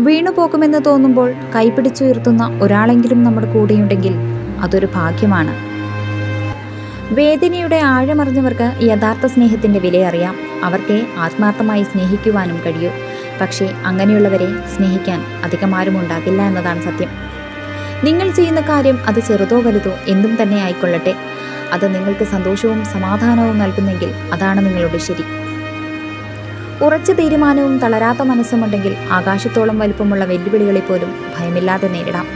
വീണു പോകുമെന്ന് തോന്നുമ്പോൾ കൈപിടിച്ചുയർത്തുന്ന ഒരാളെങ്കിലും നമ്മുടെ കൂടെയുണ്ടെങ്കിൽ അതൊരു ഭാഗ്യമാണ്. വേദനയുടെ ആഴമറിഞ്ഞവർക്ക് യഥാർത്ഥ സ്നേഹത്തിന്റെ വിലയറിയാം അവർക്ക് ആത്മാർത്ഥമായി സ്നേഹിക്കുവാനും കഴിയൂ. പക്ഷേ അങ്ങനെയുള്ളവരെ സ്നേഹിക്കാൻ അധികമാരും ഉണ്ടാകില്ല എന്നതാണ് സത്യം. നിങ്ങൾ ചെയ്യുന്ന കാര്യം അത് ചെറുതോ വലുതോ എന്തും തന്നെ ആയിക്കൊള്ളട്ടെ. അത് നിങ്ങൾക്ക് സന്തോഷവും സമാധാനവും നൽകുന്നെങ്കിൽ അതാണ് നിങ്ങളുടെ ശരി. ഉറച്ച തീരുമാനവും തളരാത്ത മനസ്സുമുണ്ടെങ്കിൽ ആകാശത്തോളം വലുപ്പമുള്ള വെല്ലുവിളികളെ പോലും ഭയമില്ലാതെ നേരിടാം.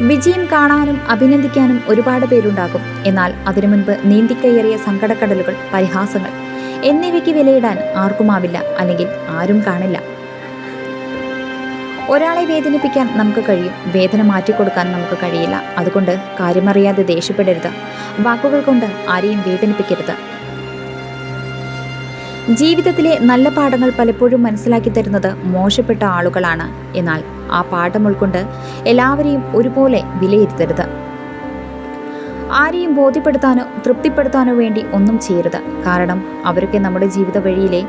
വിജയം കാണാനും അഭിനന്ദിക്കാനും ഒരുപാട് പേരുണ്ടാകും. എന്നാൽ അതിനു മുൻപ് നീന്തിക്കയറിയ സങ്കടക്കടലുകൾ പരിഹാസങ്ങൾ എന്നിവയ്ക്ക് വിലയിടാൻ ആർക്കുമാവില്ല അല്ലെങ്കിൽ ആരും കാണില്ല. ഒരാളെ വേദനിപ്പിക്കാൻ നമുക്ക് കഴിയും. വേദന മാറ്റിക്കൊടുക്കാൻ നമുക്ക് കഴിയില്ല. അതുകൊണ്ട് കാര്യമറിയാതെ ദേഷ്യപ്പെടരുത്. വാക്കുകൾ കൊണ്ട് ആരെയും വേദനിപ്പിക്കരുത്. ജീവിതത്തിലെ നല്ല പാഠങ്ങൾ പലപ്പോഴും മനസ്സിലാക്കി തരുന്നത് മോശപ്പെട്ട ആളുകളാണ്. എന്നാൽ ആ പാഠം ഉൾക്കൊണ്ട് എല്ലാവരെയും ഒരുപോലെ വിലയിരുത്തരുത്. ആരെയും ബോധ്യപ്പെടുത്താനോ തൃപ്തിപ്പെടുത്താനോ വേണ്ടി ഒന്നും ചെയ്യരുത്. കാരണം അവരൊക്കെ നമ്മുടെ ജീവിത വഴിയിലെ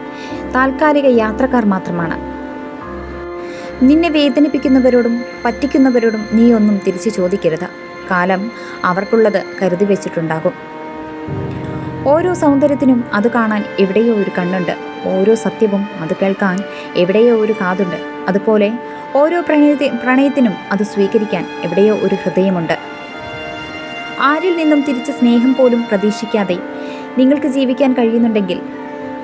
താൽക്കാലിക യാത്രക്കാർ മാത്രമാണ്. നിന്നെ വേദനിപ്പിക്കുന്നവരോടും പറ്റിക്കുന്നവരോടും നീ ഒന്നും തിരിച്ചു ചോദിക്കരുത്. കാലം അവർക്കുള്ളത് കരുതി വെച്ചിട്ടുണ്ടാകും. ഓരോ സൗന്ദര്യത്തിനും അത് കാണാൻ എവിടെയോ ഒരു കണ്ണുണ്ട്. ഓരോ സത്യവും അത് കേൾക്കാൻ എവിടെയോ ഒരു കാതുണ്ട്. അതുപോലെ ഓരോ പ്രണയത്തി പ്രണയത്തിനും അത് സ്വീകരിക്കാൻ എവിടെയോ ഒരു ഹൃദയമുണ്ട്. ആരിൽ നിന്നും തിരിച്ച് സ്നേഹം പോലും പ്രതീക്ഷിക്കാതെ നിങ്ങൾക്ക് ജീവിക്കാൻ കഴിയുന്നുണ്ടെങ്കിൽ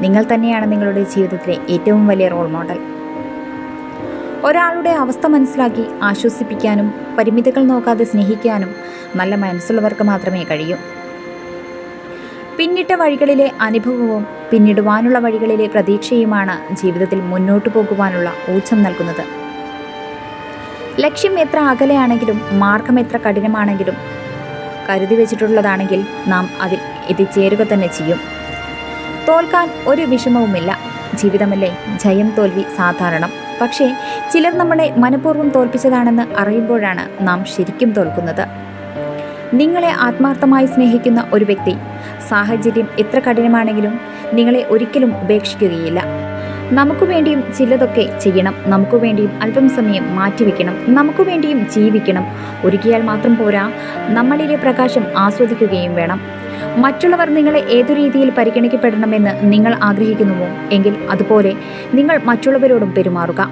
നിങ്ങൾ തന്നെയാണ് നിങ്ങളുടെ ജീവിതത്തിലെ ഏറ്റവും വലിയ റോൾ മോഡൽ ഒരാളുടെ അവസ്ഥ മനസ്സിലാക്കി ആശ്വസിപ്പിക്കാനും പരിമിതികൾ നോക്കാതെ സ്നേഹിക്കാനും നല്ല മനസ്സുള്ളവർക്ക് മാത്രമേ കഴിയൂ. പിന്നിട്ട വഴികളിലെ അനുഭവവും പിന്നിടുവാനുള്ള വഴികളിലെ പ്രതീക്ഷയുമാണ് ജീവിതത്തിൽ മുന്നോട്ടു പോകുവാനുള്ള ഊർജം നൽകുന്നത്. ലക്ഷ്യം എത്ര അകലെയാണെങ്കിലും മാർഗം എത്ര കഠിനമാണെങ്കിലും കരുതി വെച്ചിട്ടുള്ളതാണെങ്കിൽ നാം അതിൽ എത്തിച്ചേരുക തന്നെ ചെയ്യും. തോൽക്കാൻ ഒരു വിഷമവുമില്ല. ജീവിതമല്ലേ? ജയം തോൽവി സാധാരണം. പക്ഷേ ചിലർ നമ്മളെ മനഃപൂർവം തോൽപ്പിച്ചതാണെന്ന് അറിയുമ്പോഴാണ് നാം ശരിക്കും തോൽക്കുന്നത്. നിങ്ങളെ ആത്മാർത്ഥമായി സ്നേഹിക്കുന്ന ഒരു വ്യക്തി സാഹചര്യം എത്ര കഠിനമാണെങ്കിലും നിങ്ങളെ ഒരിക്കലും ഉപേക്ഷിക്കുകയില്ല. നമുക്ക് വേണ്ടിയും ചിലതൊക്കെ ചെയ്യണം. നമുക്ക് വേണ്ടിയും അല്പം സമയം മാറ്റിവെക്കണം. നമുക്ക് വേണ്ടിയും ജീവിക്കണം. ഒരുക്കിയാൽ മാത്രം പോരാ. നമ്മളിലെ പ്രകാശം ആസ്വദിക്കുകയും വേണം. മറ്റുള്ളവർ നിങ്ങളെ ഏതു രീതിയിൽ പരിഗണിക്കപ്പെടണമെന്ന് നിങ്ങൾ ആഗ്രഹിക്കുന്നുവോ? എങ്കിൽ അതുപോലെ നിങ്ങൾ മറ്റുള്ളവരോടും പെരുമാറുക.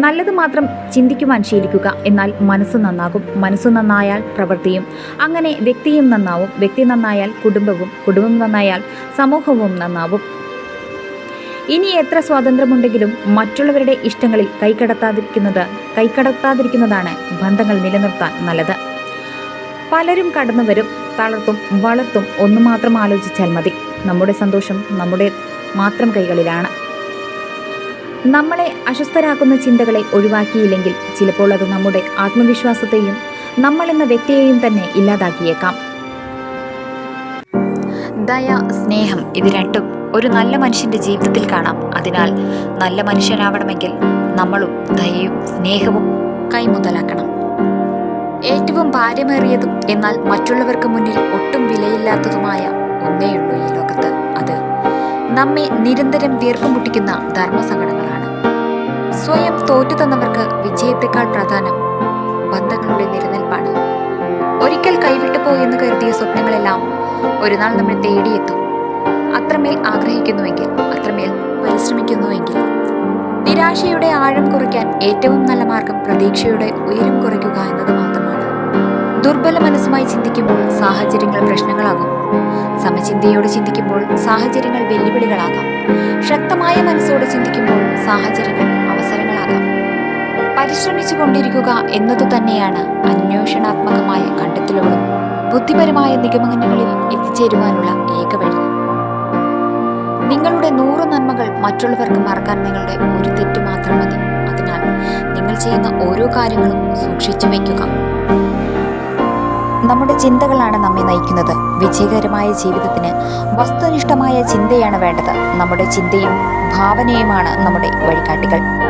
നല്ലത് മാത്രം ചിന്തിക്കുവാൻ ശീലിക്കുക. എന്നാൽ മനസ്സ് നന്നാകും. മനസ്സ് നന്നായാൽ പ്രവൃത്തിയും. അങ്ങനെ വ്യക്തിയും നന്നാവും. വ്യക്തി നന്നായാൽ കുടുംബവും. കുടുംബം നന്നായാൽ സമൂഹവും നന്നാവും. ഇനി എത്ര സ്വാതന്ത്ര്യമുണ്ടെങ്കിലും മറ്റുള്ളവരുടെ ഇഷ്ടങ്ങളിൽ കൈകടത്താതിരിക്കുന്നത് കൈകടത്താതിരിക്കുന്നതാണ് ബന്ധങ്ങൾ നിലനിർത്താൻ നല്ലത്. പലരും കടന്നു വരും തളർത്തും വളർത്തും. ഒന്നു മാത്രം ആലോചിച്ചാൽ മതി. നമ്മുടെ സന്തോഷം നമ്മുടെ മാത്രം കൈകളിലാണ്. നമ്മളെ അസ്വസ്ഥരാക്കുന്ന ചിന്തകളെ ഒഴിവാക്കിയില്ലെങ്കിൽ ചിലപ്പോൾ അത് നമ്മുടെ ആത്മവിശ്വാസത്തെയും നമ്മൾ എന്ന വ്യക്തിയെയും തന്നെ ഇല്ലാതാക്കിയേക്കാം. ദയ സ്നേഹം ഇത് രണ്ടും ഒരു നല്ല മനുഷ്യന്റെ ജീവിതത്തിൽ കാണാം. അതിനാൽ നല്ല മനുഷ്യനാവണമെങ്കിൽ നമ്മളും ദയയും സ്നേഹവും കൈമുതലാക്കണം. ഏറ്റവും ഭാര്യമേറിയതും എന്നാൽ മറ്റുള്ളവർക്ക് മുന്നിൽ ഒട്ടും വിലയില്ലാത്തതുമായ ഒന്നേയുള്ളൂ ഈ നമ്മെ നിരന്തരം വീർപ്പുമുട്ടിക്കുന്ന ധർമ്മസങ്കടങ്ങളാണ്. സ്വയം തോറ്റു തന്നവർക്ക് വിജയത്തെക്കാൾ പ്രധാനം ബന്ധങ്ങളുടെ നിലനിൽപ്പാണ്. ഒരിക്കൽ കൈവിട്ടു പോയെന്ന് കരുതിയ സ്വപ്നങ്ങളെല്ലാം ഒരു നാൾ നമ്മൾ തേടിയെത്തും. അത്രമേൽ ആഗ്രഹിക്കുന്നുവെങ്കിൽ അത്രമേൽ പരിശ്രമിക്കുന്നുവെങ്കിൽ. നിരാശയുടെ ആഴം കുറയ്ക്കാൻ ഏറ്റവും നല്ല മാർഗം പ്രതീക്ഷയുടെ ഉയരം കുറയ്ക്കുക എന്നത് മാത്രമാണ്. ദുർബല മനസ്സുമായി ചിന്തിക്കുമ്പോൾ സാഹചര്യങ്ങൾ പ്രശ്നങ്ങളാകും. സമചിന്തയോട് ചിന്തിക്കുമ്പോൾ സാഹചര്യങ്ങൾ വെല്ലുവിളികളാകാം. ശക്തമായ മനസ്സോട് ചിന്തിക്കുമ്പോൾ സാഹചര്യങ്ങൾ അവസരങ്ങളാകാം. പരിശ്രമിച്ചു കൊണ്ടിരിക്കുക എന്നതു തന്നെയാണ് അന്വേഷണാത്മകമായ കണ്ടെത്തലുകളും ബുദ്ധിപരമായ നിഗമനങ്ങളിൽ എത്തിച്ചേരുവാനുള്ള ഏക വഴി. നിങ്ങളുടെ നൂറ് നന്മകൾ മറ്റുള്ളവർക്ക് മറക്കാൻ നിങ്ങളുടെ ഒരു തെറ്റ് മാത്രം മതി. അതിനാൽ നിങ്ങൾ ചെയ്യുന്ന ഓരോ കാര്യങ്ങളും സൂക്ഷിച്ചു വയ്ക്കുക. നമ്മുടെ ചിന്തകളാണ് നമ്മെ നയിക്കുന്നത്. വിജയകരമായ ജീവിതത്തിന് വസ്തുനിഷ്ഠമായ ചിന്തയാണ് വേണ്ടത്. നമ്മുടെ ചിന്തയും ഭാവനയുമാണ് നമ്മുടെ വഴികാട്ടികൾ.